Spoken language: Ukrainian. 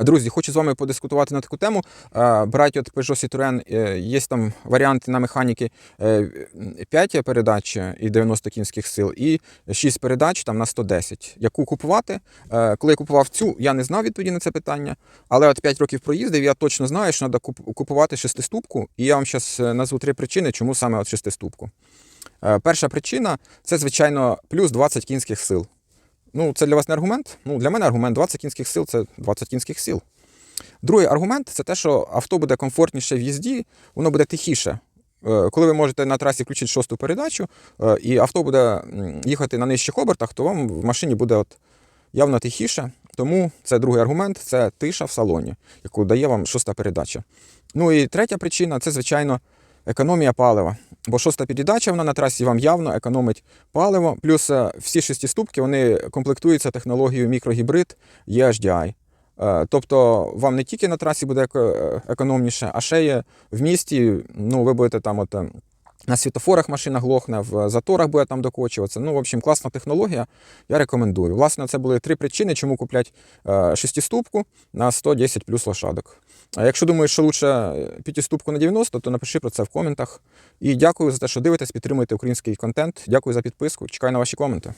Друзі, хочу з вами подискутувати на таку тему. Е, Брать от Peugeot Citroën, е, є там варіанти на механіки 5 передач і 90 кінських сил, і 6 передач там на 110. Яку купувати? Е, Коли я купував цю, я не знав відповіді на це питання. Але от 5 років проїздив, я точно знаю, що треба купувати шестиступку. І я вам зараз назву три причини, чому саме от шестиступку. Е, Перша причина це, звичайно, плюс 20 кінських сил. Ну, це для вас не аргумент. Ну, для мене аргумент 20 кінських сил це 20 кінських сил. Другий аргумент це те, що авто буде комфортніше в їзді, воно буде тихіше. Е, Коли ви можете на трасі включити шосту передачу, е, і авто буде їхати на нижчих обертах, то вам в машині буде от явно тихіше. Тому це другий аргумент це тиша в салоні, яку дає вам шоста передача. Ну і третя причина це, звичайно, економія палива. Бо шоста передача вона на трасі вам явно економить паливо. Плюс е, всі шестиступки вони комплектуються технологією мікрогібрид EHDI. Е, Тобто вам не тільки на трасі буде е, економніше, а ще є в місті. Ну, ви будете там от. Е, На світофорах машина глохне, в заторах буде там докочуватися. Ну, в общем, класна технологія. Я рекомендую. Власне, це були три причини, чому куплять е, шестиступку на 110 плюс лошадок. А якщо думаєш, що лучше п'ятиступку на 90, то напиши про це в коментах. І дякую за те, що дивитесь, підтримуєте український контент. Дякую за підписку. Чекаю на ваші коменти.